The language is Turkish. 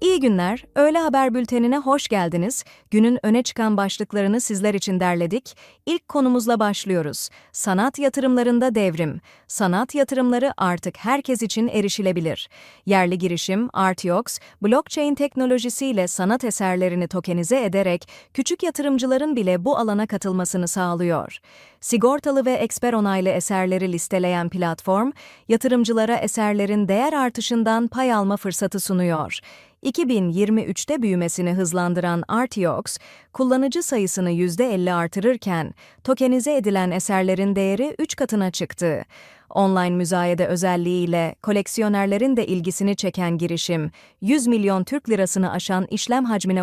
İyi günler, öğle haber bültenine hoş geldiniz. Günün öne çıkan başlıklarını sizler için derledik. İlk konumuzla başlıyoruz. Sanat yatırımlarında devrim. Sanat yatırımları artık herkes için erişilebilir. Yerli girişim Artiox, blockchain teknolojisiyle sanat eserlerini tokenize ederek küçük yatırımcıların bile bu alana katılmasını sağlıyor. Sigortalı ve eksper onaylı eserleri listeleyen platform, yatırımcılara eserlerin değer artışından pay alma fırsatı sunuyor. 2023'te büyümesini hızlandıran Artiox, kullanıcı sayısını %50 artırırken, tokenize edilen eserlerin değeri 3 katına çıktı. Online müzayede özelliğiyle koleksiyonerlerin de ilgisini çeken girişim, 100 milyon Türk lirasını aşan işlem hacmine